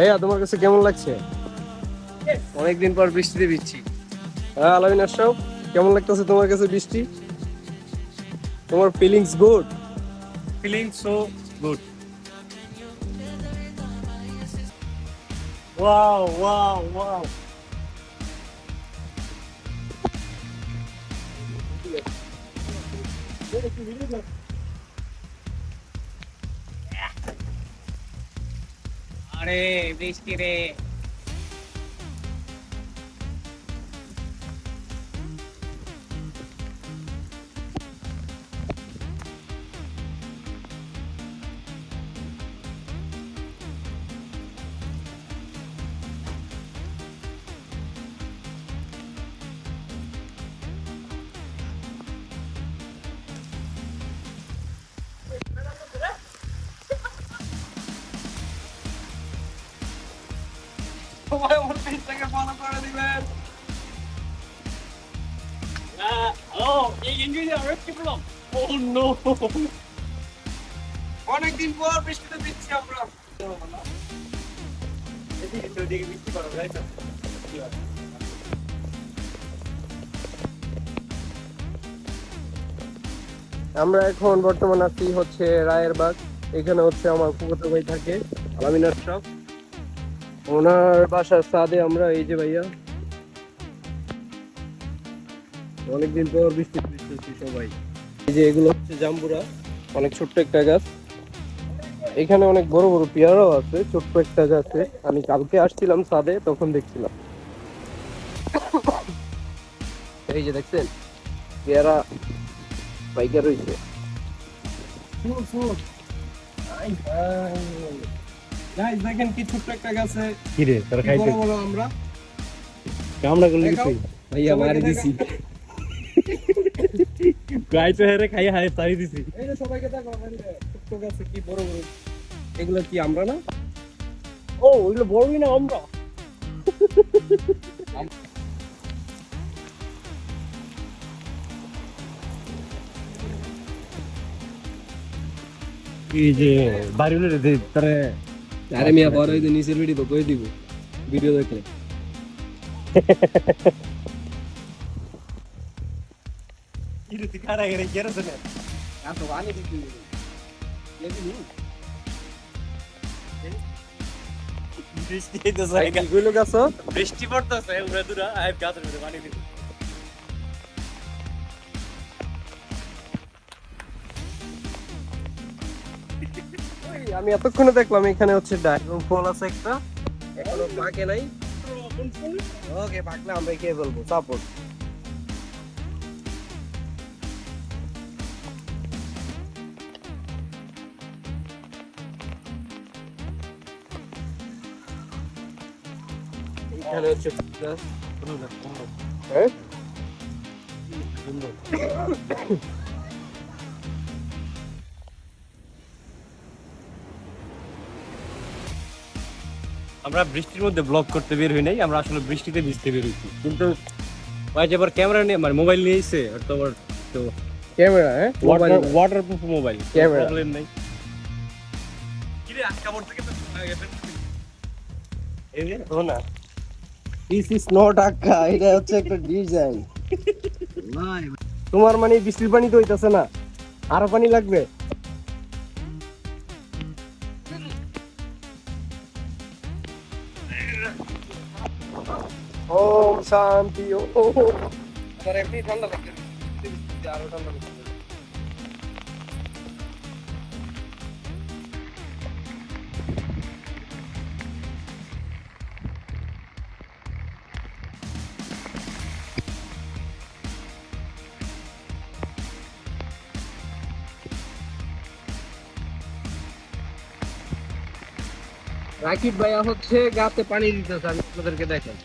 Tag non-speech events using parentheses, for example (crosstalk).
ভাইয়া তোমার কাছে কেমন লাগছে? অনেকদিন পর বৃষ্টিতে ভিজছি। হ্যাঁ আলামিন আশরাফ কেমন লাগতেছে তোমার কাছে বৃষ্টি? তোমার feelings good feelings so good wow wow wow আরে বৃষ্টি রে সবাই আমার পেজটাকে ফলো করে দিবেন। ও এই ইংরেজি আর কি বললাম ও নো অনেকদিন পর বৃষ্টিতে দিচ্ছি আমরা। এদিকে তো এদিকে বৃষ্টি করো আমরা এখন বর্তমান আছি হচ্ছে রায়ের বাগ এখানে হচ্ছে আমার ফুফাতো ভাই থাকে আলামিন আশরাফ ওনার বাসার সাদে আমরা এই যে ভাইয়া, অনেকদিন পর বৃষ্টি বৃষ্টি সবাই। এই যে এগুলো হচ্ছে জাম্বুরা, অনেক ছোট্ট একটা গাছ। এখানে অনেক বড় বড় পেয়ারাও আছে, ছোট্ট একটা গাছে আমি কালকে আসছিলাম সাদে তখন দেখছিলাম। এই যে দেখছেন, পেয়ারা পাইকার রয়েছে গাইস দেখেন কি ছোট্ট একটা গাছে কি রে তোরা কি বড় বড় আমরা। কামড়া করলি দেখাও। ভাইয়া মারি দিছি (laughs) গাই তো হেরে খাই হাই সারি দিছি। এই যে সবাইকে দেখো ছোট্ট গাছে কি বড় বড়। এগুলো কি আমরা না? ও এগুলো বড়ই না আমরা। এই যে বাড়ি তারে আরে মিয়া বড় হইতে নিচের ভিডিও তো কই দিব? ভিডিও দেখলে। বৃষ্টি তো ভাই গাছ? বৃষ্টি পড়তেছে উড়ে দূরা আই গাছের মধ্যে পানি দিতে ওই, আমি এতক্ষণে দেখলাম এখানে হচ্ছে ড্রাগন ফল আছে একটা। এখনও পাকে নাই। ওকে পাকলে আমরা কে বলব সাপোর্ট এখানে হচ্ছে হ্যাঁ? আমরা বৃষ্টির মধ্যে ব্লগ করতে বের হই নাই আমরা আসলে বৃষ্টিতে ভিজতে বের হইছি। কিন্তু ভাই যে আবার ক্যামেরা নিয়ে মানে মোবাইল নিয়ে এসে আর তো আবার তো ক্যামেরা হ্যাঁ? Water waterproof mobile Camera. Problem নাই। কি রে আজকে আমার থেকে তো এই যে না দিস ইজ নট আক্কা এটা হচ্ছে একটা ডিজাইন (laughs) তোমার মানে বৃষ্টির পানি তো হইতাছে না। আরও পানি লাগবে? ഓം ശാന്തി ഓ അതെ എപ്പോഴും തൊണ്ടല്ലേ রাকিব ভাইয়া হচ্ছে গাছে পানি দিতেছে আমি আপনাদেরকে দেখেন